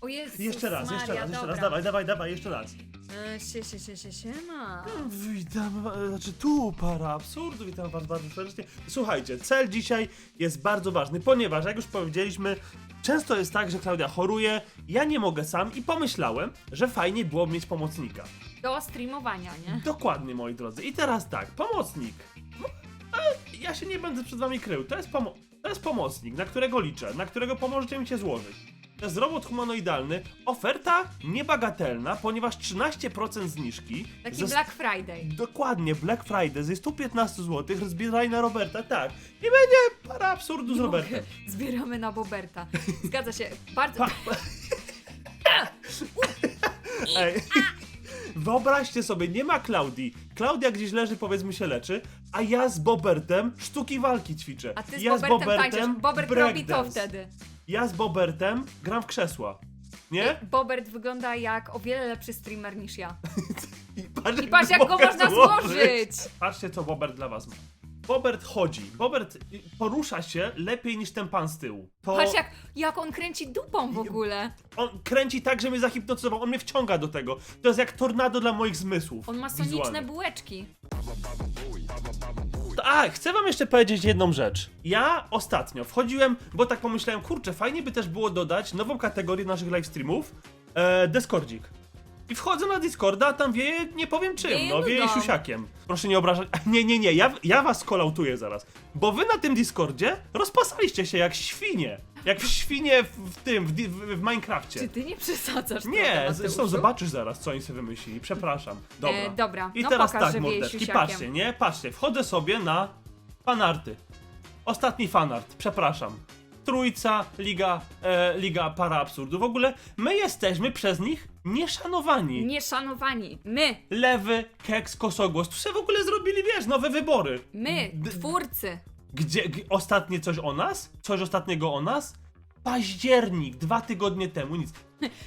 O Jezus Jeszcze raz, jeszcze Maria, raz, jeszcze dobra. raz, dawaj, dawaj, dawaj, jeszcze raz. E, Sie, sie, sie, sie, siema. Witam, e, znaczy tu para absurdu, witam was bardzo serdecznie. Słuchajcie, cel dzisiaj jest bardzo ważny, ponieważ jak już powiedzieliśmy, często jest tak, że Klaudia choruje, ja nie mogę sam i pomyślałem, że fajnie byłoby mieć pomocnika. Do streamowania, nie? Dokładnie, moi drodzy. I teraz tak, pomocnik. No, ja się nie będę przed wami krył. To jest, pomo- to jest pomocnik, na którego liczę, na którego pomożecie mi się złożyć. To jest robot humanoidalny. Oferta niebagatelna, ponieważ 13% zniżki. Taki ze- Black Friday. Dokładnie, Black Friday ze 115 zł zbieraj na Roberta, tak. I będzie para absurdu z Robertem. Zbieramy na Boberta. Zgadza się. Bardzo. Pa- Ej. Wyobraźcie sobie, nie ma Klaudii. Klaudia gdzieś leży, powiedzmy się leczy, a ja z Bobertem sztuki walki ćwiczę. A ty z ja Bobertem tańczysz. Bobert robi to breakdance. wtedy. Ja z Bobertem gram w krzesła. Nie? Bobert wygląda jak o wiele lepszy streamer niż ja. I patrz, I patrz jak go można złożyć! Patrzcie, co Bobert dla was ma. Bobert chodzi. Bobert y, porusza się lepiej niż ten pan z tyłu. To Patrz jak, jak on kręci dupą w ogóle. on kręci tak, że mnie zahipnotyzował. On mnie wciąga do tego. To jest jak tornado dla moich zmysłów. On ma soniczne wizualnych. bułeczki. A, chcę wam jeszcze powiedzieć jedną rzecz. Ja ostatnio wchodziłem, bo tak pomyślałem, kurczę, fajnie by też było dodać nową kategorię naszych livestreamów, e, Discordzik. I wchodzę na Discorda, a tam wieje, nie powiem czym, Wieje no wieje nudą. siusiakiem. Proszę nie obrażać. Nie, nie, nie, ja, ja was kolautuję zaraz. Bo wy na tym Discordzie rozpasaliście się jak świnie. Jak w świnie w, tym, w, di- w, w Minecrafcie. Czy ty nie przesadzasz Nie, zresztą zobaczysz zaraz, co oni sobie wymyślili. Przepraszam. Dobra. E, dobra, I no teraz pokaż, tak, że wieje mordeczki, siusiakiem. patrzcie, nie? Patrzcie, wchodzę sobie na fanarty. Ostatni fanart, przepraszam. Trójca, Liga, e, Liga Para Absurdu. W ogóle my jesteśmy przez nich nieszanowani. Nieszanowani. My, Lewy, keks, kosogłos. Tu sobie w ogóle zrobili, wiesz, nowe wybory. my, D- twórcy. Gdzie, g- ostatnie coś o nas? Coś ostatniego o nas? Październik, dwa tygodnie temu, nic.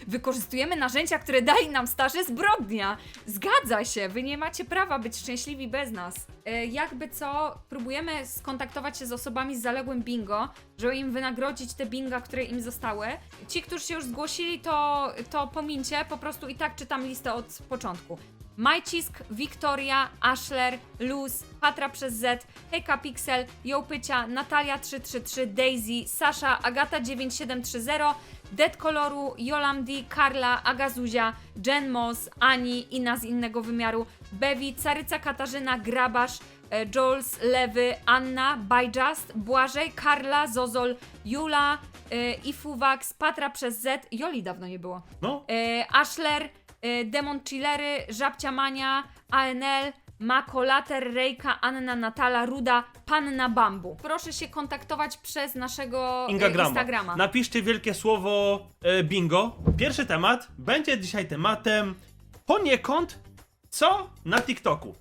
Wykorzystujemy narzędzia, które dali nam starzy zbrodnia. Zgadza się, wy nie macie prawa być szczęśliwi bez nas. E, jakby co, próbujemy skontaktować się z osobami z zaległym bingo, żeby im wynagrodzić te binga, które im zostały. Ci, którzy się już zgłosili, to, to pomincie, po prostu i tak czytam listę od początku. Majcisk, Wiktoria, Ashler, Luz, Patra przez Z, Hejka Pixel, Jołpycia, Natalia 333, Daisy, Sasza, Agata 9730, Dead Koloru, Jolamdi, Karla, Agazuzia, Jen Moss, Ani, Ina z innego wymiaru, Bewi, Caryca Katarzyna, Grabasz, e, Jules, Lewy, Anna, Bajjust, Błażej, Karla, Zozol, Jula, e, Ifuwax, Patra przez Z, Joli dawno nie było. No, E, Ashler, Demon Chillery, Żabcia Mania, ANL, Makolater, Rejka, Anna Natala, Ruda, Panna Bambu. Proszę się kontaktować przez naszego e, Instagrama. Instagrama. Napiszcie wielkie słowo e, bingo. Pierwszy temat będzie dzisiaj tematem poniekąd co na TikToku.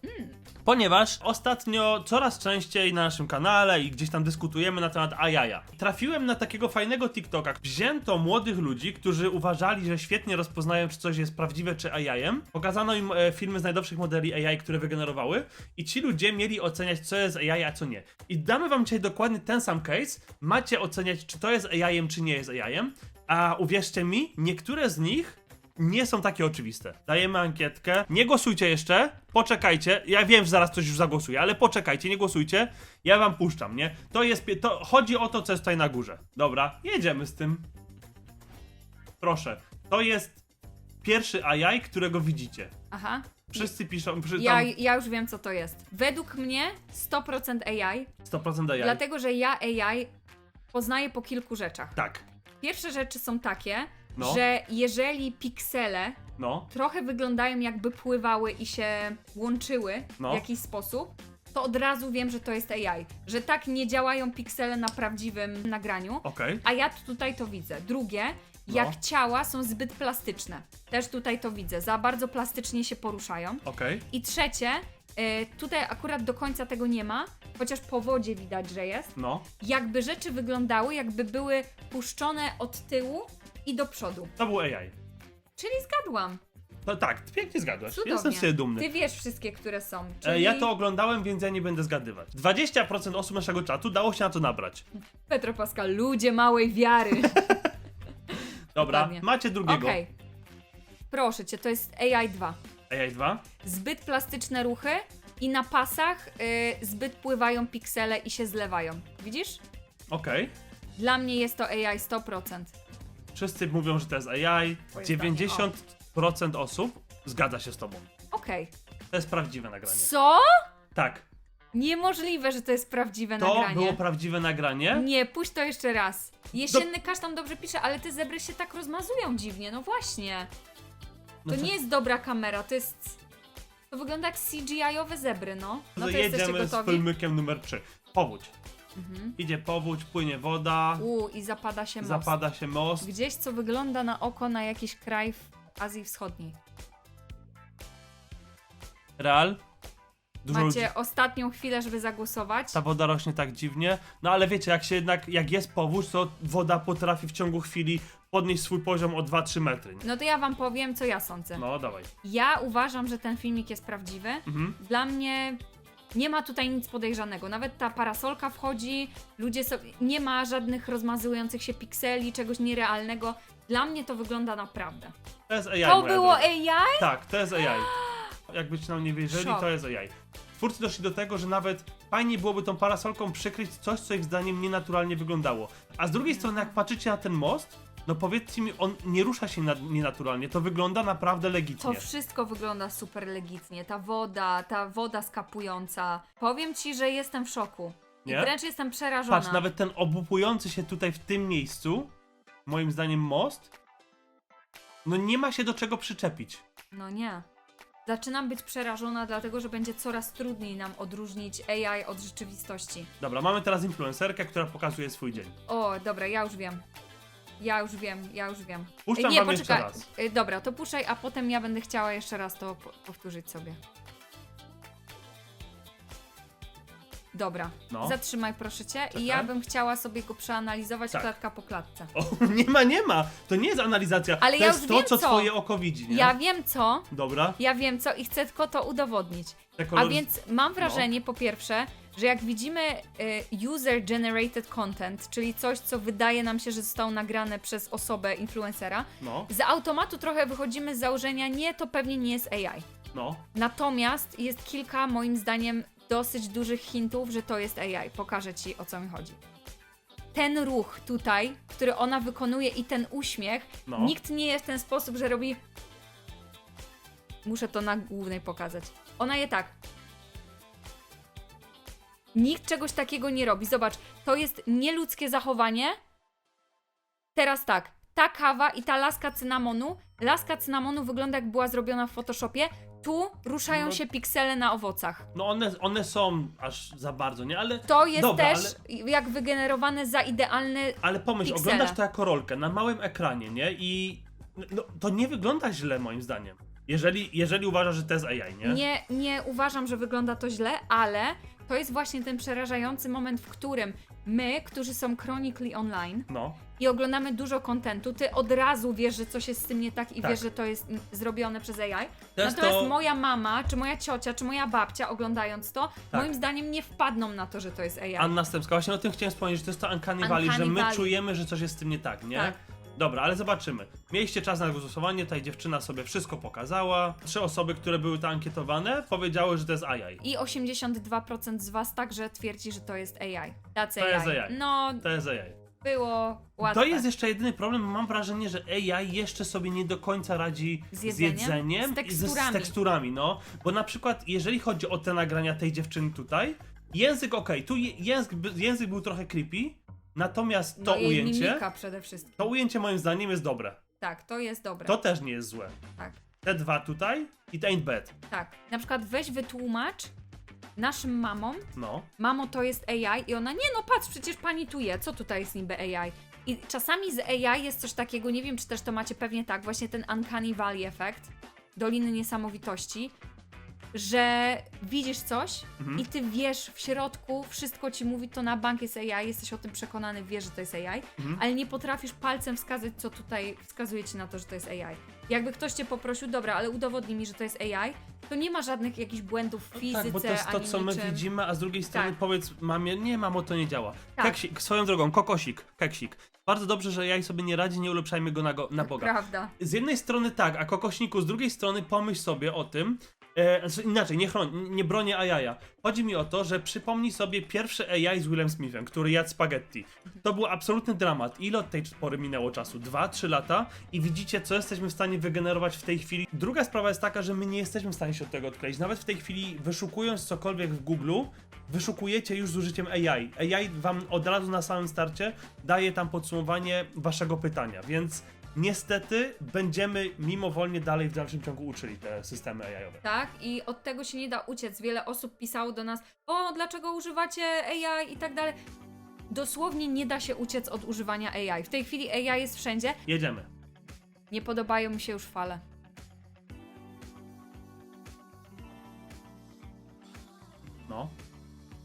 Ponieważ ostatnio coraz częściej na naszym kanale i gdzieś tam dyskutujemy na temat ajaja. Trafiłem na takiego fajnego TikToka. Wzięto młodych ludzi, którzy uważali, że świetnie rozpoznają, czy coś jest prawdziwe, czy ajajem. Pokazano im e, filmy z najnowszych modeli AI, które wygenerowały i ci ludzie mieli oceniać, co jest AI, a co nie. I damy wam dzisiaj dokładnie ten sam case. Macie oceniać, czy to jest AI-em, czy nie jest AI-em. A uwierzcie mi, niektóre z nich nie są takie oczywiste. Dajemy ankietkę. Nie głosujcie jeszcze. Poczekajcie. Ja wiem, że zaraz ktoś już zagłosuje, ale poczekajcie, nie głosujcie. Ja wam puszczam, nie? To jest. To chodzi o to, co jest tutaj na górze. Dobra, jedziemy z tym. Proszę. To jest pierwszy AI, którego widzicie. Aha. Wszyscy piszą. Przy, Ja, tam ja już wiem, co to jest. Według mnie 100% AI, 100% AI. dlatego że ja AI poznaję po kilku rzeczach. Tak. Pierwsze rzeczy są takie, No. że jeżeli piksele No. trochę wyglądają jakby pływały i się łączyły No. w jakiś sposób, to od razu wiem, że to jest AI. Że tak nie działają piksele na prawdziwym nagraniu. Okej. A ja tutaj to widzę. Drugie, No. jak ciała są zbyt plastyczne. Też tutaj to widzę. Za bardzo plastycznie się poruszają. Okej. I trzecie, y, tutaj akurat do końca tego nie ma, chociaż po wodzie widać, że jest. No. Jakby rzeczy wyglądały, jakby były puszczone od tyłu i do przodu. To był AI. Czyli zgadłam. To tak, pięknie zgadłaś. Cudownie. Jestem z siebie dumny. Ty wiesz wszystkie, które są. E, Czyli Ja to oglądałem, więc ja nie będę zgadywać. 20% osób naszego czatu dało się na to nabrać. Petro Pascal, ludzie małej wiary. Dobra, Dokładnie. macie drugiego. Okej. Proszę cię, to jest AI 2. AI 2? Zbyt plastyczne ruchy i na pasach y, zbyt pływają piksele i się zlewają. Widzisz? Okej. Dla mnie jest to AI 100%. Wszyscy mówią, że to jest AI. Twoje 90% osób zgadza się z tobą. Okej. To jest prawdziwe nagranie. Co? Tak, Niemożliwe, że to jest prawdziwe to nagranie. było prawdziwe nagranie. Nie, puść to jeszcze raz. Jesienny kasztan dobrze pisze, ale te zebry się tak rozmazują dziwnie, no właśnie. No To nie jest dobra kamera, to jest... To wygląda jak CGI-owe zebry, no. No to jesteście jedziemy z gotowi? filmikiem numer 3. Powódź. Mhm. Idzie powódź, płynie woda, U, i zapada się most. zapada się most. Gdzieś, co wygląda na oko na jakiś kraj w Azji Wschodniej. Real. Dużo ludzi. Macie ostatnią chwilę, żeby zagłosować. Ta woda rośnie tak dziwnie. No ale wiecie, jak się jednak, jak jest powódź, to woda potrafi w ciągu chwili podnieść swój poziom o 2-3 metry. No to ja wam powiem, co ja sądzę. No, dawaj. Ja uważam, że ten filmik jest prawdziwy. Mhm. Dla mnie nie ma tutaj nic podejrzanego. Nawet ta parasolka wchodzi, ludzie sobie. Nie ma żadnych rozmazujących się pikseli, czegoś nierealnego. Dla mnie to wygląda naprawdę. To jest AI. To moja było droga. AI? Tak, to jest AI. Jakbyście nam nie wierzyli, Szok. to jest AI. Twórcy doszli do tego, że nawet fajnie byłoby tą parasolką przykryć coś, co ich zdaniem nienaturalnie wyglądało. A z drugiej strony, jak patrzycie na ten most, no powiedzcie mi, on nie rusza się na, nienaturalnie, to wygląda naprawdę legitnie. To wszystko wygląda super legitnie. Ta woda, ta woda skapująca. Powiem ci, że jestem w szoku. I Nie? wręcz jestem przerażona. Patrz, nawet ten obupujący się tutaj w tym miejscu, moim zdaniem most, no nie ma się do czego przyczepić. No nie. Zaczynam być przerażona, dlatego że będzie coraz trudniej nam odróżnić AI od rzeczywistości. Dobra, mamy teraz influencerkę, która pokazuje swój dzień. O, dobra, ja już wiem. Ja już wiem, ja już wiem. Puszczam nie, wam poczekaj. jeszcze raz. Y, Dobra, to puszczaj, a potem ja będę chciała jeszcze raz to po- powtórzyć sobie. Dobra, No. zatrzymaj proszę cię Czekaj. i ja bym chciała sobie go przeanalizować Tak. klatka po klatce. O, nie ma, nie ma! To nie jest analizacja, Ale to ja jest już to, wiem, co, co. twoje oko widzi, nie? Ja wiem co, Dobra. ja wiem co i chcę tylko to udowodnić. Te A kolory... więc mam wrażenie, po pierwsze, że jak widzimy y, user-generated content, czyli coś, co wydaje nam się, że zostało nagrane przez osobę, influencera, No, z automatu trochę wychodzimy z założenia, nie, to pewnie nie jest AI. no. Natomiast jest kilka, moim zdaniem, dosyć dużych hintów, że to jest AI. Pokażę ci, o co mi chodzi. Ten ruch tutaj, który ona wykonuje i ten uśmiech, No. nikt nie jest w ten sposób, że robi... Muszę to na głównej pokazać. Ona je tak. Nikt czegoś takiego nie robi. Zobacz, to jest nieludzkie zachowanie. Teraz tak, ta kawa i ta laska cynamonu, laska cynamonu wygląda jak była zrobiona w Photoshopie. Tu ruszają No. się piksele na owocach. No one, one są aż za bardzo, nie? Ale, To jest Dobra, też jak wygenerowane za idealny. ale pomyśl, Piksele. oglądasz to jako rolkę na małym ekranie, nie? I no, to nie wygląda źle moim zdaniem. Jeżeli, jeżeli uważasz, że to jest AI, nie? Nie, nie uważam, że wygląda to źle, ale to jest właśnie ten przerażający moment, w którym my, którzy są chronically online No, i oglądamy dużo kontentu, ty od razu wiesz, że coś jest z tym nie tak i Tak. wiesz, że to jest mm, zrobione przez AI. To jest Natomiast to- moja mama, czy moja ciocia, czy moja babcia oglądając to, Tak. moim zdaniem nie wpadną na to, że to jest AI. Anna Stępska, właśnie o tym chciałem wspomnieć, że to jest to Uncanny Valley, że Uncanny my Valley. czujemy, że coś jest z tym nie tak, nie? Tak. Dobra, ale zobaczymy. Mieliście czas na głosowanie, tutaj dziewczyna sobie wszystko pokazała. Trzy osoby, które były to ankietowane, powiedziały, że to jest AI. I 82% z was także twierdzi, że to jest AI. That's To AI. jest AI. No, To jest AI. było łatwe. To jest jeszcze jedyny problem. Mam wrażenie, że AI jeszcze sobie nie do końca radzi Z jedzeniem? Z i ze- teksturami. z teksturami, no. Bo na przykład, jeżeli chodzi o te nagrania tej dziewczyny tutaj, język okej, tu je- język, by- język był trochę creepy, natomiast to no, ujęcie, mimika przede wszystkim. to ujęcie moim zdaniem jest dobre. Tak, to jest dobre. To też nie jest złe. Tak, Te dwa tutaj i to ain't bad. tak. Na przykład weź wytłumacz naszym mamom, No. mamo to jest AI i ona, nie no patrz, przecież pani tu je, co tutaj jest niby AI? I czasami z AI jest coś takiego, nie wiem czy też to macie pewnie tak, właśnie ten Uncanny Valley efekt, Doliny Niesamowitości, że widzisz coś Mhm. i ty wiesz w środku, wszystko ci mówi, to na bank jest AI, jesteś o tym przekonany, wiesz, że to jest AI, Mhm. ale nie potrafisz palcem wskazać, co tutaj wskazuje ci na to, że to jest AI. Jakby ktoś cię poprosił, dobra, ale udowodnij mi, że to jest AI, to nie ma żadnych jakichś błędów w fizyce, tak, bo to jest to, co my niczym. widzimy, a z drugiej strony Tak. powiedz mamie, nie mamo, to nie działa. Tak. Keksik, swoją drogą, kokosik, keksik. bardzo dobrze, że AI sobie nie radzi, nie ulepszajmy go na, go, na Boga. Prawda. Z jednej strony tak, a kokośniku, z drugiej strony pomyśl sobie o tym, e, znaczy inaczej, nie, chroń, nie bronię AI'a. Chodzi mi o to, że przypomnij sobie pierwszy AI z Willem Smithem, który jadł spaghetti. To był absolutny dramat. Ile od tej pory minęło czasu? Dwa, trzy lata i widzicie, co jesteśmy w stanie wygenerować w tej chwili. Druga sprawa jest taka, że my nie jesteśmy w stanie się od tego odkleić. Nawet w tej chwili, wyszukując cokolwiek w Google, wyszukujecie już z użyciem AI. AI wam od razu na samym starcie daje tam podsumowanie waszego pytania, więc niestety będziemy mimowolnie dalej w dalszym ciągu uczyli te systemy AI-owe. Tak, i od tego się nie da uciec. Wiele osób pisało do nas, o, dlaczego używacie AI i tak dalej. Dosłownie nie da się uciec od używania AI. W tej chwili AI jest wszędzie. Jedziemy. Nie podobają mi się już fale. No.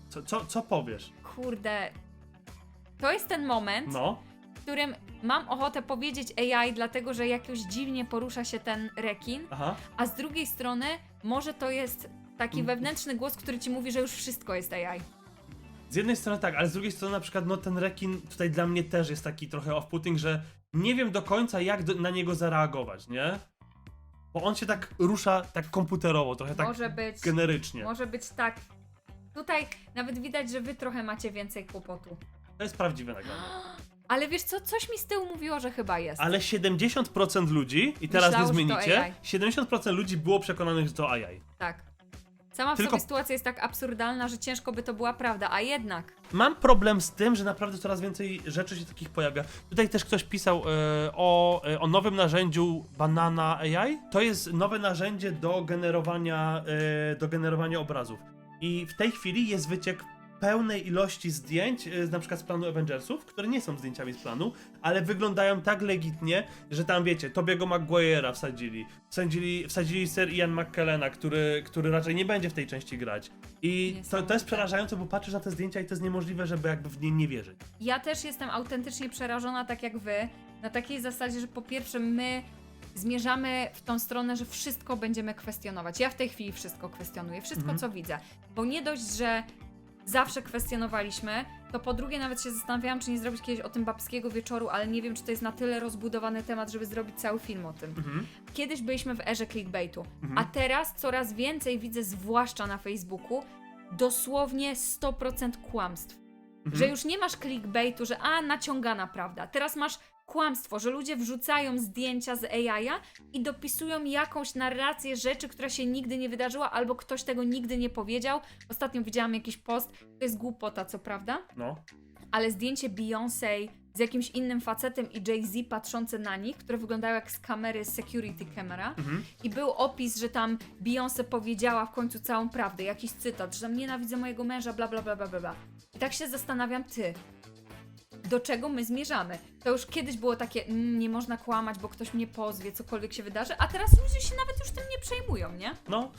Co, co, co powiesz? Kurde. To jest ten moment, No. w którym mam ochotę powiedzieć AI, dlatego że jakoś dziwnie porusza się ten rekin, Aha. a z drugiej strony może to jest taki Mm. wewnętrzny głos, który ci mówi, że już wszystko jest AI. Z jednej strony tak, ale z drugiej strony na przykład no ten rekin tutaj dla mnie też jest taki trochę off-putting, że nie wiem do końca jak do, na niego zareagować, nie? Bo on się tak rusza tak komputerowo, trochę tak może być, generycznie. może być tak. Tutaj nawet widać, że wy trochę macie więcej kłopotu. To jest prawdziwe nagranie. Ale wiesz co, coś mi z tyłu mówiło, że chyba jest. Ale 70% ludzi, i teraz Myślało, nie że to zmienicie, AI. 70% ludzi było przekonanych, że to AI. Tak. Sama w Tylko- sobie sytuacja jest tak absurdalna, że ciężko by to była prawda, a jednak. Mam problem z tym, że naprawdę coraz więcej rzeczy się takich pojawia. Tutaj też ktoś pisał e, o, e, o nowym narzędziu Banana AI. To jest nowe narzędzie do generowania, e, do generowania obrazów. I w tej chwili jest wyciek pełnej ilości zdjęć, e, na przykład z planu Avengersów, które nie są zdjęciami z planu, ale wyglądają tak legitnie, że tam wiecie, Tobiego Maguire'a wsadzili, wsadzili, wsadzili Sir Ian McKellena, który, który raczej nie będzie w tej części grać. I to, to jest przerażające, bo patrzysz na te zdjęcia i to jest niemożliwe, żeby jakby w nie nie wierzyć. Ja też jestem autentycznie przerażona, tak jak wy, na takiej zasadzie, że po pierwsze my zmierzamy w tą stronę, że wszystko będziemy kwestionować. Ja w tej chwili wszystko kwestionuję, wszystko Mhm. co widzę. Bo nie dość, że zawsze kwestionowaliśmy, to po drugie nawet się zastanawiałam, czy nie zrobić kiedyś o tym babskiego wieczoru, ale nie wiem, czy to jest na tyle rozbudowany temat, żeby zrobić cały film o tym. Mhm. Kiedyś byliśmy w erze clickbaitu, Mhm. a teraz coraz więcej widzę, zwłaszcza na Facebooku, dosłownie 100% kłamstw. Mhm. Że już nie masz clickbaitu, że a, naciągana prawda. Teraz masz kłamstwo, że ludzie wrzucają zdjęcia z AI-a i dopisują jakąś narrację rzeczy, która się nigdy nie wydarzyła, albo ktoś tego nigdy nie powiedział. Ostatnio widziałam jakiś post, to jest głupota, co prawda, No. ale zdjęcie Beyoncé z jakimś innym facetem i Jay-Z patrzące na nich, które wyglądają jak z kamery security camera. Mhm. I był opis, że tam Beyoncé powiedziała w końcu całą prawdę, jakiś cytat, że tam nienawidzę mojego męża, bla bla bla bla. bla. I tak się zastanawiam, ty, do czego my zmierzamy? To już kiedyś było takie, mm, nie można kłamać, bo ktoś mnie pozwie, cokolwiek się wydarzy, a teraz ludzie się nawet już tym nie przejmują, nie? No,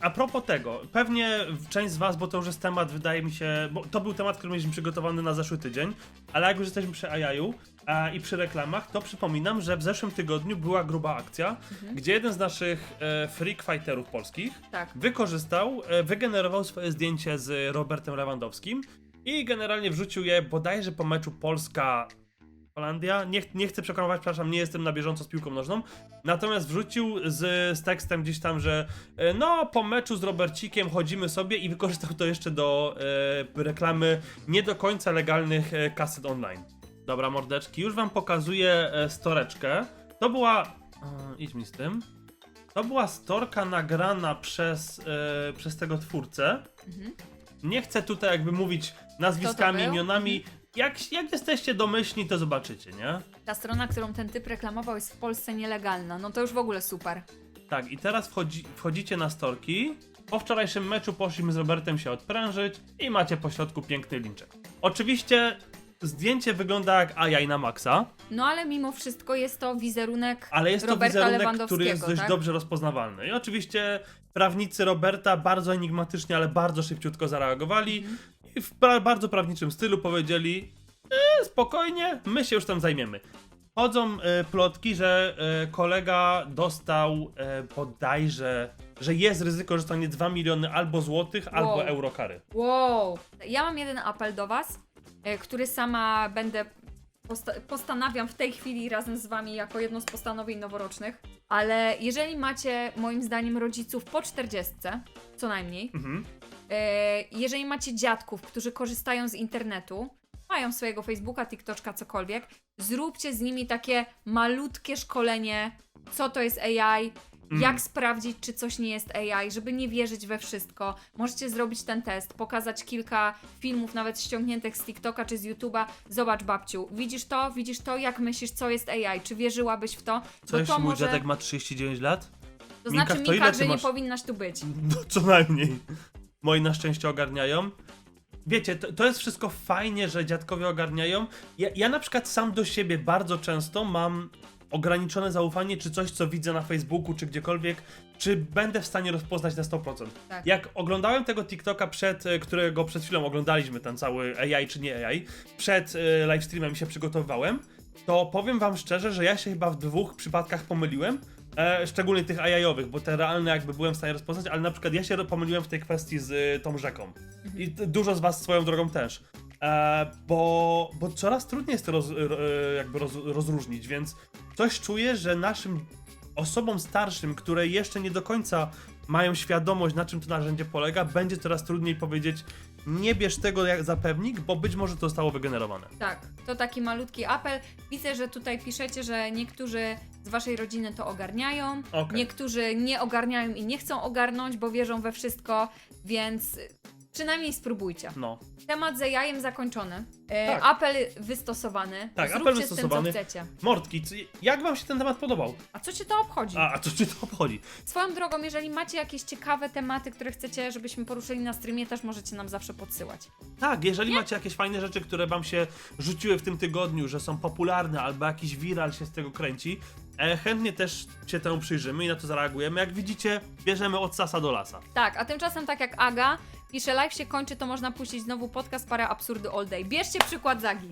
a propos tego, pewnie część z Was, bo to już jest temat, wydaje mi się, bo to był temat, który mieliśmy przygotowany na zeszły tydzień, ale jak już jesteśmy przy AI-u a, i przy reklamach, to przypominam, że w zeszłym tygodniu była gruba akcja, gdzie jeden z naszych e, freak fighterów polskich Tak. wykorzystał, e, wygenerował swoje zdjęcie z Robertem Lewandowskim i generalnie wrzucił je bodajże po meczu Polska. Holandia. Nie, nie chcę przekonywać, przepraszam, nie jestem na bieżąco z piłką nożną. Natomiast wrzucił z, z tekstem gdzieś tam, że e, no, po meczu z Robercikiem chodzimy sobie i wykorzystał to jeszcze do e, reklamy nie do końca legalnych e, kaset online. Dobra, mordeczki, już wam pokazuję e, storeczkę. To była. E, idź mi z tym. To była storka nagrana przez, e, przez tego twórcę. Mhm. Nie chcę tutaj jakby mówić nazwiskami, był? imionami. Jak, jak jesteście domyślni, to zobaczycie, nie? Ta strona, którą ten typ reklamował, jest w Polsce nielegalna. No to już w ogóle super. Tak, i teraz wchodzi, wchodzicie na storki. Po wczorajszym meczu poszliśmy z Robertem się odprężyć i macie po środku piękny linczek. Oczywiście zdjęcie wygląda jak AI na maksa, No ale mimo wszystko jest to wizerunek ale jest to Roberta wizerunek, Lewandowskiego, który jest dość tak? dobrze rozpoznawalny. I oczywiście prawnicy Roberta bardzo enigmatycznie, ale bardzo szybciutko zareagowali Mhm. I w pra- bardzo prawniczym stylu powiedzieli e, spokojnie, my się już tam zajmiemy. Chodzą e, plotki, że e, kolega dostał e, bodajże, że jest ryzyko, że dostanie 2 miliony albo złotych, albo Wow. eurokary. Wow! Ja mam jeden apel do Was, e, który sama będę posta- postanawiam w tej chwili razem z wami jako jedno z postanowień noworocznych, ale jeżeli macie moim zdaniem rodziców po 40, co najmniej, Mhm. E, jeżeli macie dziadków, którzy korzystają z internetu, mają swojego Facebooka, TikToka, cokolwiek, zróbcie z nimi takie malutkie szkolenie, co to jest AI, Mhm. jak sprawdzić, czy coś nie jest AI, żeby nie wierzyć we wszystko. Możecie zrobić ten test, pokazać kilka filmów, nawet ściągniętych z TikToka czy z YouTube'a. Zobacz, babciu, widzisz to, widzisz to, jak myślisz, co jest AI? Czy wierzyłabyś w to? Co Bo jeśli to mój może... dziadek ma 39 lat? To Minkach, znaczy, to Minkach, ty że nie masz? powinnaś tu być. No co najmniej. Moi na szczęście ogarniają. Wiecie, to, to jest wszystko fajnie, że dziadkowie ogarniają. Ja, ja na przykład sam do siebie bardzo często mam ograniczone zaufanie, czy coś, co widzę na Facebooku, czy gdziekolwiek, czy będę w stanie rozpoznać na 100%. Tak. Jak oglądałem tego TikToka, przed, e, którego przed chwilą oglądaliśmy, ten cały AI czy nie AI, przed e, livestreamem się przygotowywałem, to powiem wam szczerze, że ja się chyba w dwóch przypadkach pomyliłem, e, szczególnie tych AI-owych, bo te realne jakby byłem w stanie rozpoznać, ale na przykład ja się pomyliłem w tej kwestii z e, tą rzeką. I dużo z was swoją drogą też. E, bo, bo coraz trudniej jest to roz, ro- e, jakby roz, rozróżnić, więc coś czuję, że naszym osobom starszym, które jeszcze nie do końca mają świadomość, na czym to narzędzie polega, będzie coraz trudniej powiedzieć, nie bierz tego jak za pewnik, bo być może to zostało wygenerowane. Tak, to taki malutki apel. Widzę, że tutaj piszecie, że niektórzy z waszej rodziny to ogarniają, Okej. niektórzy nie ogarniają i nie chcą ogarnąć, bo wierzą we wszystko, więc przynajmniej spróbujcie. No. Temat z jajem zakończony. E, Tak. Apel wystosowany. Tak, apel Zróbcie wystosowany. z tym, co chcecie. Mordki, c- jak wam się ten temat podobał? A co cię to obchodzi? A, a co ci to obchodzi? Swoją drogą, jeżeli macie jakieś ciekawe tematy, które chcecie, żebyśmy poruszyli na streamie, też możecie nam zawsze podsyłać. Tak, jeżeli macie jakieś fajne rzeczy, które wam się rzuciły w tym tygodniu, że są popularne, albo jakiś viral się z tego kręci, chętnie też się temu przyjrzymy i na to zareagujemy. Jak widzicie, bierzemy od sasa do lasa. Tak, a tymczasem tak jak Aga pisze, live się kończy, to można puścić znowu podcast Para Absurdy All Day. Bierzcie przykład z Agi.